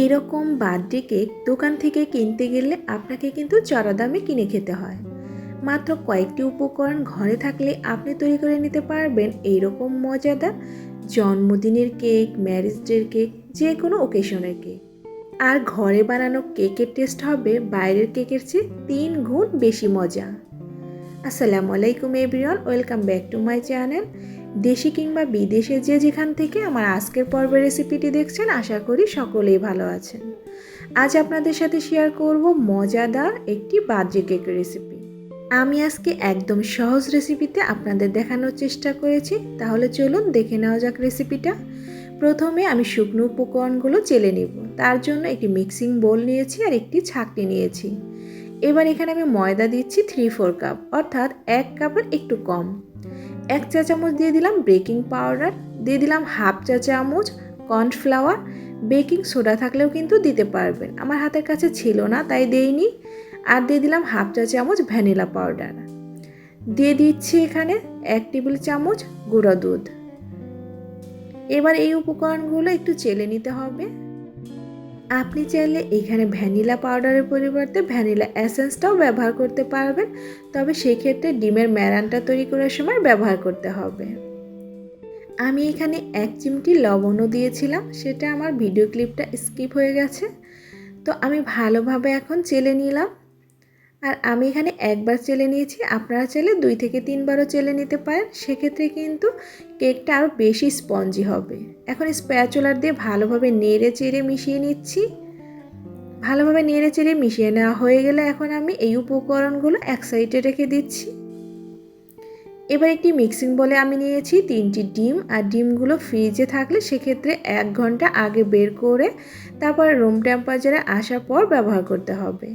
এরকম birthday cake দোকান থেকে কিনতে গেলে আপনাকে কিন্তু চড়া দামে কিনে খেতে হয়। মাত্র কয়েকটি উপকরণ ঘরে থাকলে আপনি তৈরি করে নিতে পারবেন এইরকম মজাদার জন্মদিনের কেক, ম্যারেজ ডের কেক যে কোনো ওকেশনের কেক। আর ঘরে বানানো কেকের টেস্ট হবে বাইরের কেকের চেয়ে তিন গুণ বেশি মজা। আসসালামু আলাইকুম everyone, welcome back to my channel. দেশি কিংবা বিদেশে যে যেখান থেকে আমার আজকের পর্বের রেসিপিটি দেখছেন, আশা করি সকলেই ভালো আছেন। আজ আপনাদের সাথে শেয়ার করব মজাদার একটি বার্থডে কেকের রেসিপি আমি আজকে একদম সহজ রেসিপিতে আপনাদের দেখানোর চেষ্টা করেছি, তাহলে চলুন দেখে নেওয়া যাক রেসিপিটা প্রথমে আমি শুকনো উপকরণগুলো চেলে নিব। তার জন্য একটি মিক্সিং বোল নিয়েছি আর একটি ছাকনি নিয়েছি। এবার এখানে আমি ময়দা দিচ্ছি থ্রি ফোর কাপ অর্থাৎ এক কাপের একটু কম। এক চা চামচ দিয়ে দিলাম বেকিং পাউডার, দিয়ে দিলাম হাফ চা চামচ কর্নফ্লাওয়ার। বেকিং সোডা থাকলেও কিন্তু দিতে পারবেন। আমার হাতের কাছে ছিল না, তাই দেইনি। আর দিয়ে দিলাম হাফ চা চামচ ভ্যানিলা পাউডার। দিয়ে দিচ্ছি এখানে এক টেবিল চামচ গুঁড়ো দুধ। এবার এই উপকরণগুলো একটু চেলে নিতে হবে। আপনি চাইলে এখানে ভ্যানিলা পাউডারের পরিবর্তে ভ্যানিলা অ্যাসেন্সটাও ব্যবহার করতে পারবেন। তবে সেক্ষেত্রে ডিমের ম্যারানটা তৈরি করার সময় ব্যবহার করতে হবে। আমি এখানে এক চিমটি লবণও দিয়েছিলাম, সেটা আমার ভিডিও ক্লিপটা স্কিপ হয়ে গেছে। তো আমি ভালোভাবে এখন চেলে নিলাম। আর আমি এখানে একবার চেলে নিয়েছি, আপনারা চাইলে দুই থেকে তিনবারও চেলে নিতে পারেন। সেক্ষেত্রে কিন্তু কেকটা আরও বেশি স্পঞ্জি হবে। এখন স্প্যাচুলার দিয়ে ভালোভাবে নেড়ে চেড়ে মিশিয়ে নিচ্ছি। ভালোভাবে নেড়ে চেড়ে মিশিয়ে নেওয়া হয়ে গেলে এখন আমি এই উপকরণগুলো এক সাইডে রেখে দিচ্ছি। এবার একটি মিক্সিং বলে আমি নিয়েছি তিনটি ডিম, আর ডিমগুলো ফ্রিজে থাকলে সেক্ষেত্রে এক ঘণ্টা আগে বের করে তারপর রুম টেম্পারেচারে আসার পর ব্যবহার করতে হবে।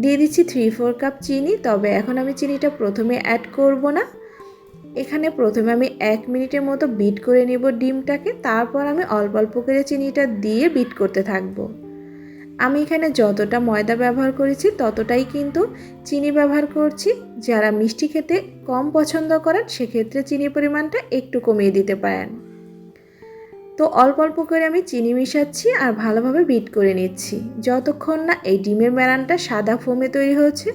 দিয়ে দিচ্ছি থ্রি ফোর কাপ চিনি। তবে এখন আমি চিনিটা প্রথমে অ্যাড করব না। এখানে প্রথমে আমি এক মিনিটের মতো বিট করে নিব ডিমটাকে। তারপর আমি অল্প অল্প করে চিনিটা দিয়ে বিট করতে থাকব। আমি এখানে যতটা ময়দা ব্যবহার করেছি, ততটাই কিন্তু চিনি ব্যবহার করছি। যারা মিষ্টি খেতে কম পছন্দ করেন, সেক্ষেত্রে চিনি পরিমাণটা একটু কমিয়ে দিতে পারেন। তো অল্প অল্প করে আমি চিনি মিশাচ্ছি আর ভালোভাবে বিট করে নিচ্ছি। যতক্ষণ না এই ডিমের ম্যারানটা সাদা ফোমে তৈরি হচ্ছে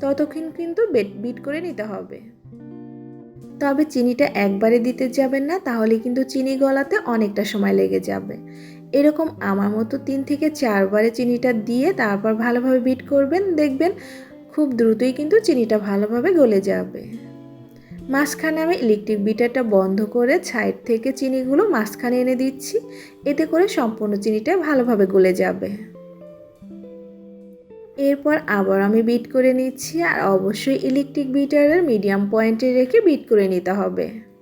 ততক্ষণ কিন্তু বিট করে নিতে হবে। তবে চিনিটা একবারে দিতে যাবেন না, তাহলে কিন্তু চিনি গলাতে অনেকটা সময় লেগে যাবে। এরকম আমার মতো তিন থেকে চারবারে চিনিটা দিয়ে তারপর ভালোভাবে বিট করবেন, দেখবেন খুব দ্রুতই কিন্তু চিনিটা ভালোভাবে গলে যাবে। মাঝখানে আমি ইলেকট্রিক বিটারটা বন্ধ করে সাইড থেকে চিনিগুলো মাঝখানে এনে দিচ্ছি। এতে করে সম্পূর্ণ চিনিটা ভালোভাবে গলে যাবে। এরপর আবার আমি বিট করে নিচ্ছি আর অবশ্যই ইলেকট্রিক বিটারের মিডিয়াম পয়েন্টে রেখে বিট করে নিতে হবে।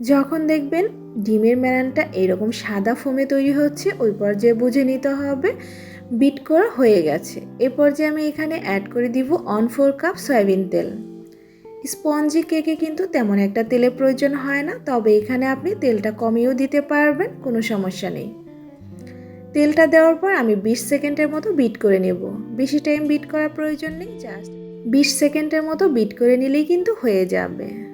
যখন দেখবেন ডিমের ম্যারানটা এরকম সাদা ফোমে তৈরি হচ্ছে, ওই পর্যায়ে বুঝে নিতে হবে, বিট করা হয়ে গেছে। এ পর্যায়ে আমি এখানে অ্যাড করে দিব অন ফোর কাপ সয়াবিন তেল। স্পঞ্জি কেকে কিন্তু তেমন একটা তেলের প্রয়োজন হয় না, তবে এখানে আপনি তেলটা কমিয়েও দিতে পারবেন, কোনো সমস্যা নেই। তেলটা দেওয়ার পর আমি বিশ সেকেন্ডের মতো বিট করে নেব। বেশি টাইম বিট করার প্রয়োজন নেই জাস্ট বিশ সেকেন্ডের মতো বিট করে নিলেই কিন্তু হয়ে যাবে।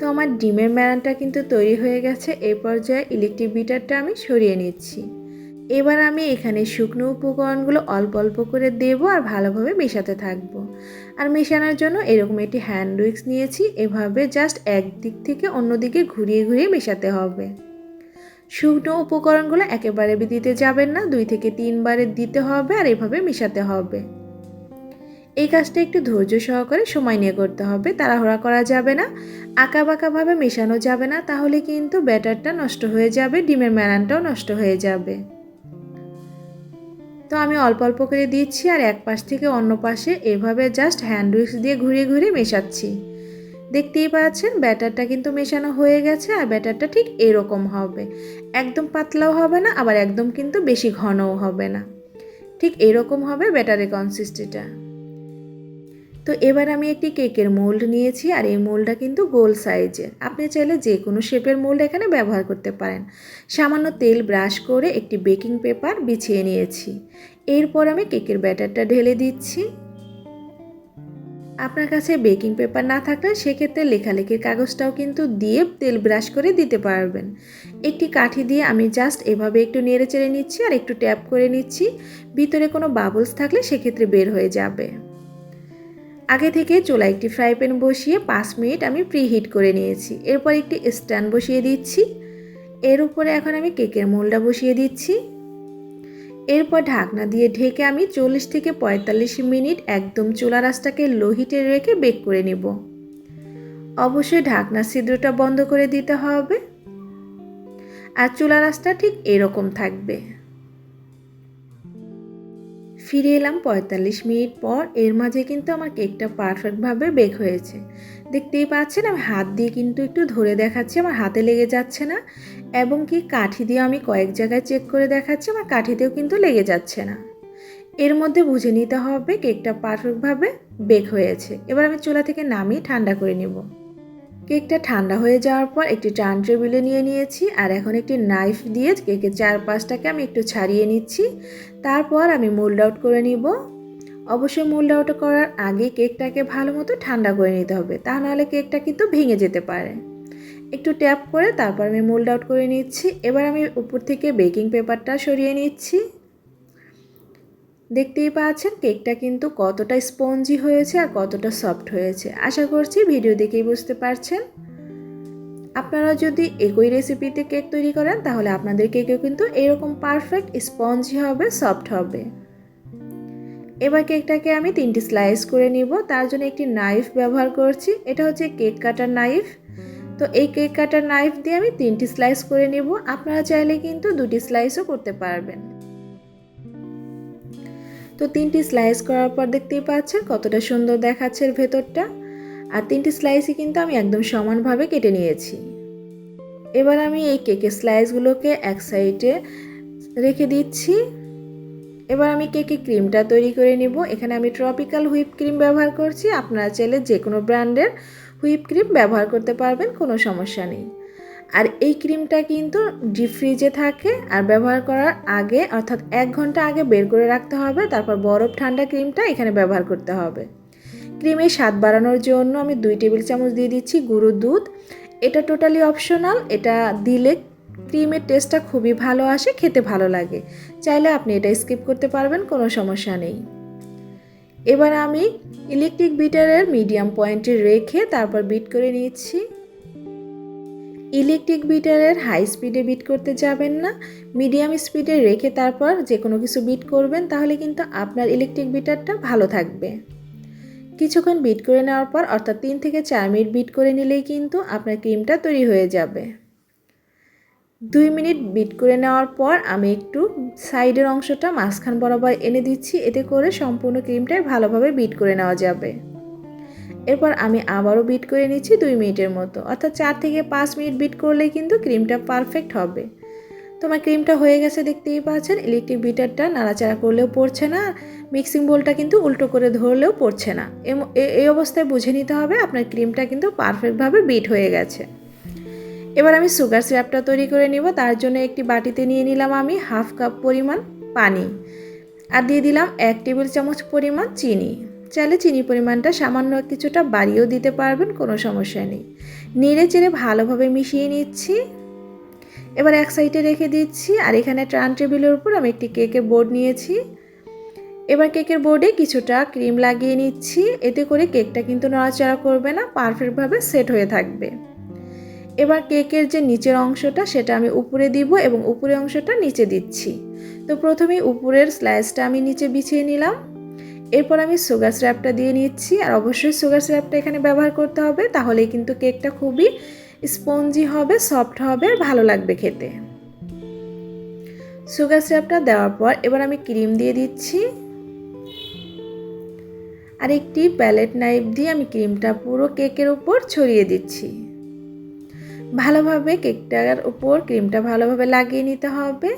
তো আমার ডিমের ম্যারানটা কিন্তু তৈরি হয়ে গেছে। এই পর্যায়ে ইলেকট্রিক বিটারটা আমি সরিয়ে নিচ্ছি। এবার আমি এখানে শুকনো উপকরণগুলো অল্প অল্প করে দেবো আর ভালোভাবে মেশাতে থাকব। আর মেশানোর জন্য এরকম একটি হ্যান্ড উইক্স নিয়েছি। এভাবে জাস্ট এক দিক থেকে অন্য দিকে ঘুরিয়ে ঘুরিয়ে মেশাতে হবে। শুকনো উপকরণগুলো একেবারে দিতে যাবেন না, দুই থেকে তিনবারে দিতে হবে আর এভাবে মেশাতে হবে। এই কাজটা একটু ধৈর্য সহকারে সময় নিয়ে করতে হবে, তাড়াহুড়া করা যাবে না বাঁকাভাবে মেশানো যাবে না, তাহলে কিন্তু ব্যাটারটা নষ্ট হয়ে যাবে, ডিমের ম্যারানটাও নষ্ট হয়ে যাবে। তো আমি অল্প অল্প করে দিচ্ছি আর এক পাশ থেকে অন্য পাশে এভাবে জাস্ট হ্যান্ড উইক্স দিয়ে ঘুরিয়ে ঘুরিয়ে মেশাচ্ছি। দেখতেই পাচ্ছেন, ব্যাটারটা কিন্তু মেশানো হয়ে গেছে আর ব্যাটারটা ঠিক এরকম হবে। একদম পাতলাও হবে না, আবার একদম কিন্তু বেশি ঘনও হবে না। ঠিক এরকম হবে ব্যাটারের কনসিস্টেন্সিটা তো এবার আমি একটি কেকের মোল্ড নিয়েছি আর এই মোল্ডটা কিন্তু গোল সাইজের। আপনি চাইলে যে কোনো শেপের মোল্ড এখানে ব্যবহার করতে পারেন। সামান্য তেল ব্রাশ করে একটি বেকিং পেপার বিছিয়ে নিয়েছি। এরপর আমি কেকের ব্যাটারটা ঢেলে দিচ্ছি। আপনার কাছে বেকিং পেপার না থাকলে সেক্ষেত্রে লেখালেখির কাগজটাও কিন্তু দিয়ে তেল ব্রাশ করে দিতে পারবেন। একটি কাঠি দিয়ে আমি জাস্ট এভাবে একটু নেড়ে চেড়ে নিচ্ছি আর একটু ট্যাপ করে নিচ্ছি। ভিতরে কোনো বাবলস থাকলে সেক্ষেত্রে বের হয়ে যাবে। আগে থেকে চুলা একটি ফ্রাই প্যান বসিয়ে পাঁচ মিনিট আমি প্রি হিট করে নিয়েছি। এরপর একটি স্ট্যান্ড বসিয়ে দিচ্ছি। এর উপরে এখন আমি কেকের মোলটা বসিয়ে দিচ্ছি। এরপর ঢাকনা দিয়ে ঢেকে আমি চল্লিশ থেকে পঁয়তাল্লিশ মিনিট একদম চুলা রাসটাকে লো হিটে রেখে বেক করে নেব। অবশ্যই ঢাকনা ছিদ্রটা বন্ধ করে দিতে হবে। আর চুলা রাসটা ঠিক এরকম থাকবে। ফিরে এলাম পঁয়তাল্লিশ মিনিট পর। এর মাঝে কিন্তু আমার কেকটা পারফেক্টভাবে বেক হয়েছে। দেখতেই পাচ্ছেন, আমি হাত দিয়ে কিন্তু একটু ধরে দেখাচ্ছি, আমার হাতে লেগে যাচ্ছে না। এবং কি কাঠি দিয়ে আমি কয়েক জায়গায় চেক করে দেখাচ্ছি, আমার কাঠিতেও কিন্তু লেগে যাচ্ছে না। এর মধ্যে বুঝে নিতে হবে, কেকটা পারফেক্টভাবে বেক হয়েছে। এবার আমি চুলা থেকে নামিয়ে ঠান্ডা করে নেব। কেকটা ঠান্ডা হয়ে যাওয়ার পর একটি টার্ন টেবিলে নিয়ে নিয়েছি, আর এখন একটি নাইফ দিয়ে কেকের চারপাশটাকে আমি একটু ছাড়িয়ে নিচ্ছি। তারপর আমি মোল্ড আউট করে নিব। অবশ্যই মোল্ড আউট করার আগে কেকটাকে ভালো মতো ঠান্ডা করে নিতে হবে, তা নাহলে কেকটা কিন্তু ভেঙে যেতে পারে। একটু ট্যাপ করে তারপর আমি মোল্ড আউট করে নিচ্ছি। এবার আমি উপর থেকে বেকিং পেপারটা সরিয়ে নিচ্ছি। দেখতেই পাচ্ছেন কেকটা কিন্তু কতটা স্পঞ্জি হয়েছে আর কতটা সফট হয়েছে। আশা করছি ভিডিও দেখেই বুঝতে পারছেন। আপনারা যদি একই রেসিপিতে কেক তৈরি করেন, তাহলে আপনাদের কেকেও কিন্তু এরকম পারফেক্ট স্পঞ্জি হবে, সফট হবে। এবার কেকটাকে আমি তিনটি স্লাইস করে নিব। তার জন্য একটি নাইফ ব্যবহার করছি। এটা হচ্ছে কেক কাটার নাইফ। তো এই কেক কাটার নাইফ দিয়ে আমি তিনটি স্লাইস করে নিব। আপনারা চাইলে কিন্তু দুটি স্লাইসও করতে পারবেন। তো তিনটি স্লাইস করার পর দেখতেই পাচ্ছেন কতটা সুন্দর দেখাচ্ছে এর ভেতরটা। আর তিনটি স্লাইসই কিন্তু আমি একদম সমানভাবে কেটে নিয়েছি। এবার আমি এই কেকের স্লাইসগুলোকে এক সাইডে রেখে দিচ্ছি। এবার আমি কেকে ক্রিমটা তৈরি করে নিব। এখানে আমি ট্রপিক্যাল হুইপ ক্রিম ব্যবহার করছি। আপনারা চাইলে যে কোনো ব্র্যান্ডের হুইপ ক্রিম ব্যবহার করতে পারবেন, কোনো সমস্যা নেই। আর এই ক্রিমটা কিন্তু ডিপ ফ্রিজে থাকে আর ব্যবহার করার আগে, অর্থাৎ এক ঘণ্টা আগে বের করে রাখতে হবে, তারপর বরফ ঠান্ডা ক্রিমটা এখানে ব্যবহার করতে হবে। ক্রিমের স্বাদ বাড়ানোর জন্য আমি দুই টেবিল চামচ দিয়ে দিচ্ছি গুঁড়ো দুধ। এটা টোটালি অপশনাল এটা দিলে ক্রিমের টেস্টটা খুবই ভালো আসে, খেতে ভালো লাগে। চাইলে আপনি এটা স্কিপ করতে পারবেন, কোনো সমস্যা নেই। এবার আমি ইলেকট্রিক বিটারের মিডিয়াম পয়েন্টে রেখে তারপর বিট করে নিচ্ছি। ইলেকট্রিক বিটারের হাই স্পিডে বিট করতে যাবেন না, মিডিয়াম স্পিডে রেখে তারপর যে কোনো কিছু বিট করবেন, তাহলে কিন্তু আপনার ইলেকট্রিক বিটারটা ভালো থাকবে। কিছুক্ষণ বিট করে নেওয়ার পর, অর্থাৎ তিন থেকে চার মিনিট বিট করে নিলেই কিন্তু আপনার ক্রিমটা তৈরি হয়ে যাবে। দুই মিনিট বিট করে নেওয়ার পর, আমি একটু সাইডের অংশটা মাঝখান বরাবর এনে দিচ্ছি, এতে করে সম্পূর্ণ ক্রিমটাই ভালোভাবে বিট করে নেওয়া যাবে। এরপর আমি আবারও বিট করে নিচ্ছি দুই মিনিটের মতো। অর্থাৎ চার থেকে পাঁচ মিনিট বিট করলেই কিন্তু ক্রিমটা পারফেক্ট হবে। তোমার ক্রিমটা হয়ে গেছে দেখতেই পাচ্ছেন ইলেকট্রিক বিটারটা নাড়াচাড়া করলেও পড়ছে না মিক্সিং বোলটা কিন্তু উল্টো করে ধরলেও পড়ছে না। এই অবস্থায় বুঝে নিতে হবে আপনার ক্রিমটা কিন্তু পারফেক্টভাবে বিট হয়ে গেছে। এবার আমি সুগার সিরাপটা তৈরি করে নিব। তার জন্য একটি বাটিতে নিয়ে নিলাম আমি হাফ কাপ পরিমাণ পানি। আর দিয়ে দিলাম এক টেবিল চামচ পরিমাণ চিনি। চাইলে চিনি পরিমাণটা সামান্য কিছুটা বাড়িয়েও দিতে পারবেন, কোনো সমস্যা নেই। নেড়ে চেড়ে ভালোভাবে মিশিয়ে নিচ্ছি। এবার এক সাইডে রেখে দিচ্ছি, আর এখানে ট্রান টেবিলের উপর আমি একটি কেকের বোর্ড নিয়েছি। এবার কেকের বোর্ডে কিছুটা ক্রিম লাগিয়ে নিচ্ছি, এতে করে কেকটা কিন্তু নড়াচড়া করবে না, পারফেক্টভাবে সেট হয়ে থাকবে। এবার কেকের যে নিচের অংশটা, সেটা আমি উপরে দিব এবং উপরের অংশটা নিচে দিচ্ছি। তো প্রথমে উপরের স্লাইসটা আমি নিচে বিছিয়ে নিলাম। এরপর আমি সুগার স্র্যাপটা দিয়ে নিচ্ছি, আর অবশ্যই সুগার স্র্যাপটা এখানে ব্যবহার করতে হবে, তাহলেই কিন্তু কেকটা খুবই স্পঞ্জি হবে, সফট হবে, আর ভালো লাগবে খেতে। সুগার স্র্যাপটা দেওয়ার পর এবার আমি ক্রিম দিয়ে দিচ্ছি, আর একটি প্যালেট নাইফ দিয়ে আমি ক্রিমটা পুরো কেকের উপর ছড়িয়ে দিচ্ছি। ভালোভাবে কেকটার উপর ক্রিমটা ভালোভাবে লাগিয়ে নিতে হবে।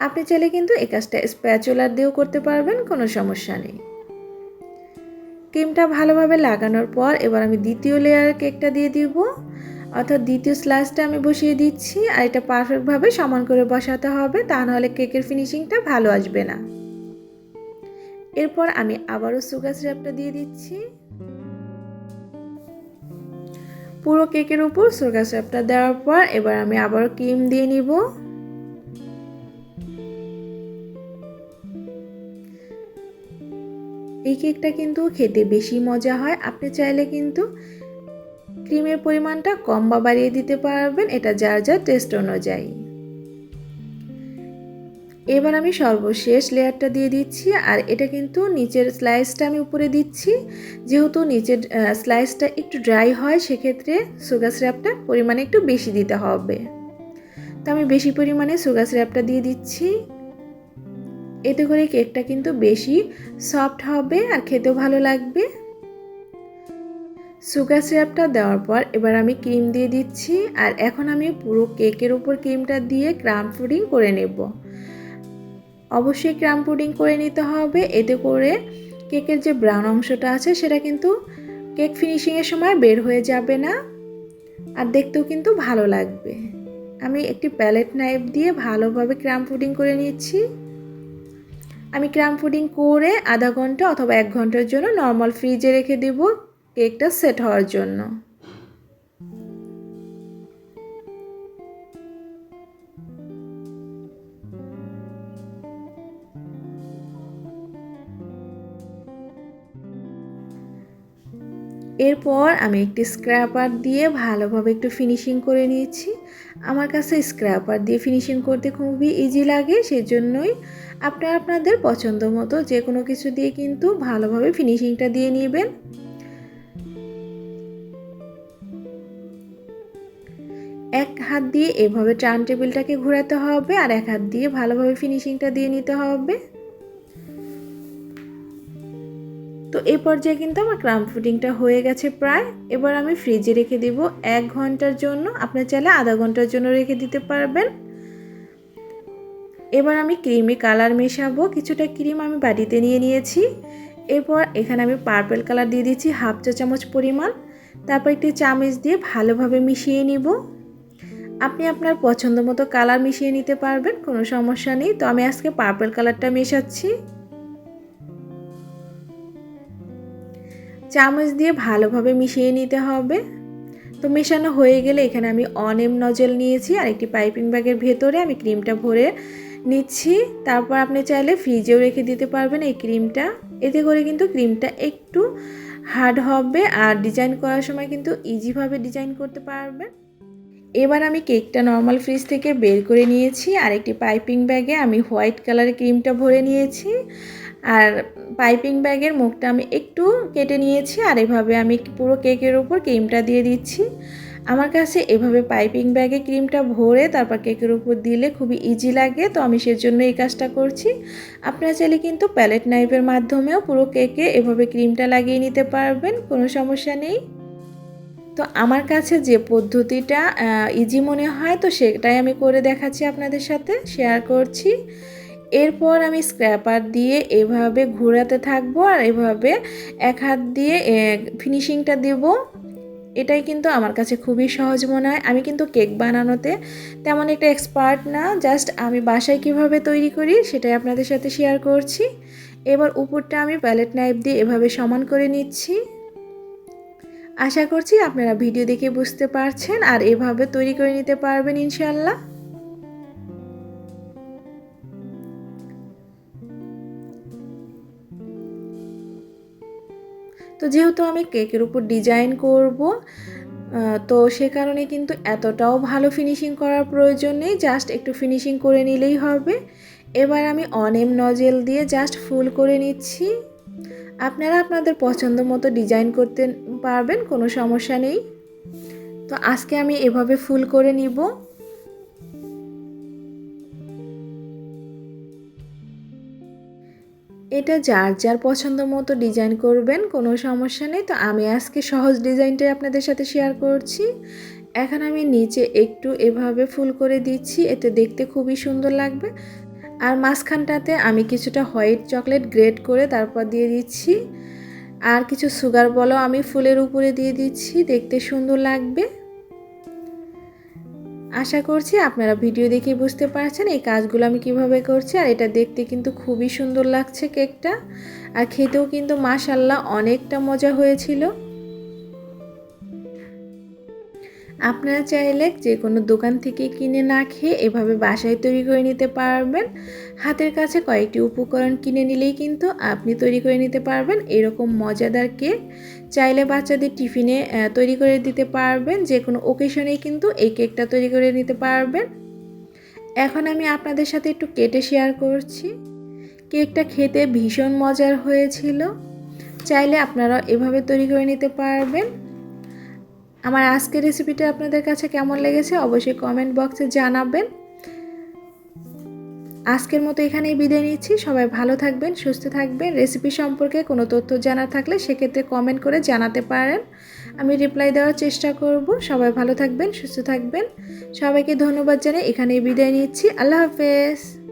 আপনি চাইলে কিন্তু এই কাজটা স্প্যাচুলার দিয়েও করতে পারবেন, কোনো সমস্যা নেই। ক্রিমটা ভালোভাবে লাগানোর পর এবার আমি দ্বিতীয় লেয়ার কেকটা দিয়ে দিব। অর্থাৎ দ্বিতীয় স্লাইসটা আমি বসিয়ে দিচ্ছি আর এটা পারফেক্টভাবে সমান করে বসাতে হবে, তা নাহলে কেকের ফিনিশিংটা ভালো আসবে না। এরপর আমি আবারও সুগার সিরাপটা দিয়ে দিচ্ছি। পুরো কেকের উপর সুগার সিরাপটা দেওয়ার পর এবার আমি আবারও ক্রিম দিয়ে নিব। এই কেকটা কিন্তু খেতে বেশি মজা হয়। আপনি চাইলে কিন্তু ক্রিমের পরিমাণটা কম বা বাড়িয়ে দিতে পারবেন। এটা যার যার টেস্ট অনুযায়ী। এবার আমি সর্বশেষ লেয়ারটা দিয়ে দিচ্ছি। আর এটা কিন্তু নিচের স্লাইসটা আমি উপরে দিচ্ছি। যেহেতু নিচের স্লাইসটা একটু ড্রাই হয়, সেক্ষেত্রে সুগার সিরাপটা পরিমাণে একটু বেশি দিতে হবে। তো আমি বেশি পরিমাণে সুগার সিরাপটা দিয়ে দিচ্ছি। এতে করে কেকটা কিন্তু বেশি সফট হবে আর খেতেও ভালো লাগবে। সুগার সিরাপটা দেওয়ার পর এবার আমি ক্রিম দিয়ে দিচ্ছি আর এখন আমি পুরো কেকের উপর ক্রিমটা দিয়ে ক্রাম ফুডিং করে নেব। অবশ্যই ক্রাম পুডিং করে নিতে হবে, এতে করে কেকের যে ব্রাউন অংশটা আছে সেটা কিন্তু কেক ফিনিশিংয়ের সময় বের হয়ে যাবে না আর দেখতেও কিন্তু ভালো লাগবে। আমি একটি প্যালেট নাইফ দিয়ে ভালোভাবে ক্রাম পুডিং করে নিচ্ছি। আমি ক্রাম পুডিং করে আধা ঘণ্টা অথবা এক ঘণ্টার জন্য নর্মাল ফ্রিজে রেখে দেব কেকটা সেট হওয়ার জন্য। এরপর আমি একটি স্ক্র্যাপার দিয়ে ভালোভাবে একটু ফিনিশিং করে নিয়েছি। আমার কাছে স্ক্র্যাপার দিয়ে ফিনিশিং করতে খুবই ইজি লাগে, সেজন্যই আপনারা আপনাদের পছন্দ মতো যে কোনো কিছু দিয়ে কিন্তু ভালোভাবে ফিনিশিংটা দিয়ে নেবেন। এক হাত দিয়ে এভাবে টার্ন টেবিলটাকে ঘোরাতে হবে আর এক হাত দিয়ে ভালোভাবে ফিনিশিংটা দিয়ে নিতে হবে। তো এই পর্যায়ে কিন্তু আমার ক্রাম ফুডিংটা হয়ে গেছে প্রায়। এবার আমি ফ্রিজে রেখে দিব। এক ঘণ্টার জন্য, আপনার চাইলে আধা ঘণ্টার জন্য রেখে দিতে পারবেন। এবার আমি ক্রিমে কালার মেশাবো, কিছুটা ক্রিম আমি বাড়িতে নিয়ে নিয়েছি। এরপর এখানে আমি পার্পেল কালার দিয়ে দিচ্ছি হাফ চা চামচ পরিমাণ। তারপর একটি চামচ দিয়ে ভালোভাবে মিশিয়ে নিব। আপনি আপনার পছন্দ মতো কালার মিশিয়ে নিতে পারবেন, কোনো সমস্যা নেই। তো আমি আজকে পার্পেল কালারটা মেশাচ্ছি। চামচ দিয়ে ভালোভাবে মিশিয়ে নিতে হবে। তো মেশানো হয়ে গেলে এখানে আমি অনেম নজল নিয়েছি আর একটি পাইপিং ব্যাগের ভেতরে আমি ক্রিমটা ভরে নিচ্ছি, তারপর আপনি চাইলে ফ্রিজেও রেখে দিতে পারবেন এই ক্রিমটা এতে করে কিন্তু ক্রিমটা একটু হার্ড হবে আর ডিজাইন করার সময় কিন্তু ইজিভাবে ডিজাইন করতে পারবেন। এবার আমি কেকটা নর্মাল ফ্রিজ থেকে বের করে নিয়েছি, আর একটি পাইপিং ব্যাগে আমি হোয়াইট কালারের ক্রিমটা ভরে নিয়েছি। আর পাইপিং ব্যাগের মুখটা আমি একটু কেটে নিয়েছি, আর এভাবে আমি পুরো কেকের উপর ক্রিমটা দিয়ে দিচ্ছি। আমার কাছে এভাবে পাইপিং ব্যাগে ক্রিমটা ভরে তারপর কেকের উপর দিলে খুবই ইজি লাগে, তো আমি সেজন্য এই কাজটা করছি। আপনারা চাইলে কিন্তু প্যালেট নাইফের মাধ্যমেও পুরো কেকে এভাবে ক্রিমটা লাগিয়ে নিতে পারবেন, কোনো সমস্যা নেই। তো আমার কাছে যে পদ্ধতিটা ইজি মনে হয়, তো সেটাই আমি করে দেখাচ্ছি আপনাদের সাথে শেয়ার করছি। এরপর আমি স্ক্র্যাপার দিয়ে এভাবে ঘোরাতে থাকব আর এভাবে এক হাত দিয়ে ফিনিশিংটা দেব। এটাই কিন্তু আমার কাছে খুবই সহজ মনে হয়। আমি কিন্তু কেক বানানোতে তেমন একটা এক্সপার্ট না জাস্ট আমি বাসায় কীভাবে তৈরি করি সেটাই আপনাদের সাথে শেয়ার করছি। এবার উপরটা আমি প্যালেট নাইফ দিয়ে এভাবে সমান করে নিচ্ছি। আশা করছি আপনারা ভিডিও দেখে বুঝতে পারছেন আর এভাবে তৈরি করে নিতে পারবেন ইনশাল্লাহ তো যেহেতু আমি কেকের উপর ডিজাইন করব তো সে কারণে কিন্তু এতটাও ভালো ফিনিশিং করার প্রয়োজন নেই, জাস্ট একটু ফিনিশিং করে নিলেই হবে। এবার আমি অনেম নজেল দিয়ে জাস্ট ফুল করে নিচ্ছি। আপনারা আপনাদের পছন্দ মতো ডিজাইন করতে পারবেন, কোনো সমস্যা নেই। তো আজকে আমি এভাবে ফুল করে নিব। এটা যার যার পছন্দ মতো ডিজাইন করবেন, কোনো সমস্যা নেই। তো আমি আজকে সহজ ডিজাইনটাই আপনাদের সাথে শেয়ার করছি। এখন আমি নিচে একটু এভাবে ফুল করে দিচ্ছি, এতে দেখতে খুবই সুন্দর লাগবে। আর মাঝখানটাতে আমি কিছুটা হোয়াইট চকলেট গ্রেড করে তারপর দিয়ে দিচ্ছি। আর কিছু সুগার বলও আমি ফুলের উপরে দিয়ে দিচ্ছি, দেখতে সুন্দর লাগবে। আশা করছি আপনারা ভিডিও দেখে বুঝতে পারছেন এই কাজগুলো আমি কীভাবে করছি, আর এটা দেখতে কিন্তু খুবই সুন্দর লাগছে কেকটা। আর খেতেও কিন্তু মাশাল্লাহ অনেকটা মজা হয়েছিল। আপনারা চাইলে যে কোনো দোকান থেকে কিনে না খেয়ে এভাবে বাসায় তৈরি করে নিতে পারবেন। হাতের কাছে কয়েকটি উপকরণ কিনে নিলেই কিন্তু আপনি তৈরি করে নিতে পারবেন। এরকম মজাদার কেক চাইলে বাচ্চাদের টিফিনে তৈরি করে দিতে পারবেন। যে কোনো ওকেশনেই কিন্তু এই কেকটা তৈরি করে নিতে পারবেন। এখন আমি আপনাদের সাথে একটু কেটে শেয়ার করছি। কেকটা খেতে ভীষণ মজার হয়েছিল। চাইলে আপনারা এভাবে তৈরি করে নিতে পারবেন। আমার আজকের রেসিপিটা আপনাদের কাছে কেমন লেগেছে অবশ্যই কমেন্ট বক্সে জানাবেন। আজকের মতো এখানেই বিদায় নিচ্ছি। সবাই ভালো থাকবেন, সুস্থ থাকবেন। রেসিপি সম্পর্কে কোনো তথ্য জানা থাকলে সেক্ষেত্রে কমেন্ট করে জানাতে পারেন। আমি রিপ্লাই দেওয়ার চেষ্টা করব। সবাই ভালো থাকবেন, সুস্থ থাকবেন। সবাইকে ধন্যবাদ জানাই এখানেই বিদায় নিচ্ছি। আল্লাহ হাফেজ।